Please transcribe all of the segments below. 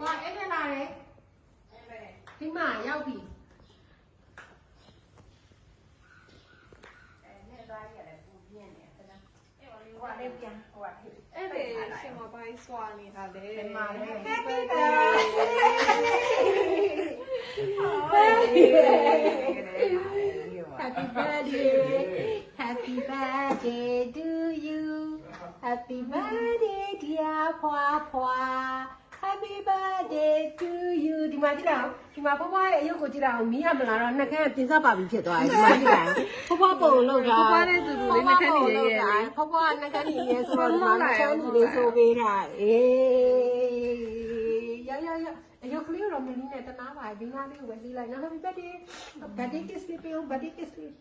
ဟာအဲ့ဒါလာတယ်ဒီမှာရောက်ပြီဟိုလေးပြန်ဟိုကဖြစ်အဲ့ဒီရှင်မပိုင်းစွာနေတာလေဒီမှာလည်း Happy Happy birthday Happy birthday to you Happy birthday dear ဖွာဖွာ Happy birthday to you ဒီမှာကြည့်တော့ဒီမှာဖွားဖွားရဲ့အယုတ်ကိုကြည့်တော့မီးရမလာတော့နှက်ခမ်းပြင်စပါပြီဖြစ်သွားတယ်ဒီမှာကြည့်တာဖွားဖွားပုံလောက်တာဖွားဖွားတဲ့သူလူလေးနှက်ခမ်းနေရဲရဲလေဖွားဖွားနှက်ခမ်းနေရဲဆိုတော့ဒီမှာနှက်ခမ်းနေလေးဆိုပေးတာအေးရရရအယုတ်ကလေးတော့မလီနဲ့တနာပါဒီမှာလေးကိုပဲလေးလိုက်နော် Happy birthday birthday kiss လေးပေးအောင် birthday kiss လေး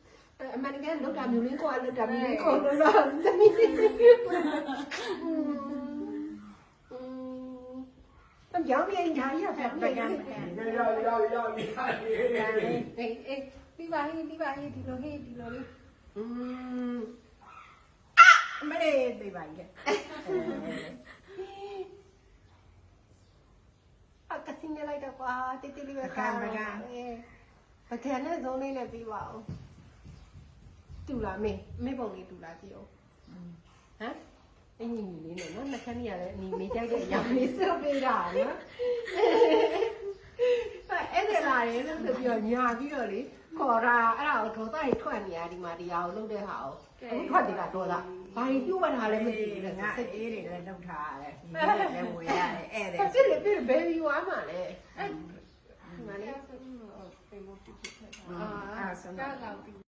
အမှန်တကယ်လောက်တာမျိုးလေးကိုလောက်တာမျိုးလေးကိုလောက်တာသမီးအမ် ကြောင်ရင်ညာရပါပကံရောက်ရောက်ရောက်နေရတယ်အေးအေးဒီပါဟင်းဒီပါဟင်းဒီလိုဟင်းဒီလိုလေးอืมမလေးသိပါရဲ့အကစင်းလိုက်တော့ကွာတိတိလေးပဲခါပကံနဲ့ဇုံးလေးနဲ့ပြီးပါအောင်တူလားမေမေပုံလေးတူလားကြည့်အောင်ဟမ် အင်းကြီးလေးနဲ့နော်နှခမ်းကြီးရတယ်အနီမေကြိုက်တဲ့အရာလေးစုပ်ပေးတာနော်အဲ့ဒါလာတယ်လို့ဆိုပြီးတော့ညာပြီးတော့လေခေါ်တာအဲ့ဒါကိုဒေါသကြီးထွက်နေရဒီမှာတရားကိုလုပ်တဲ့ဟာကိုအခုထွက်တယ်ကဒေါသဘာကြီးပြုတ်မှထားလဲမသိဘူးလေငါစိတ်အေးတွေလည်းလောက်ထားရတယ်ဒီလည်းဝေရတယ်ဧည့်သည်ဖြစ်တယ်ဖြစ်တယ်ဘယ်ပြီးသွားမှလဲအဲ့ဒီမှာလေဖေမို့ပြပြထားအာအဲ့ဆိုတာတော့ကလာ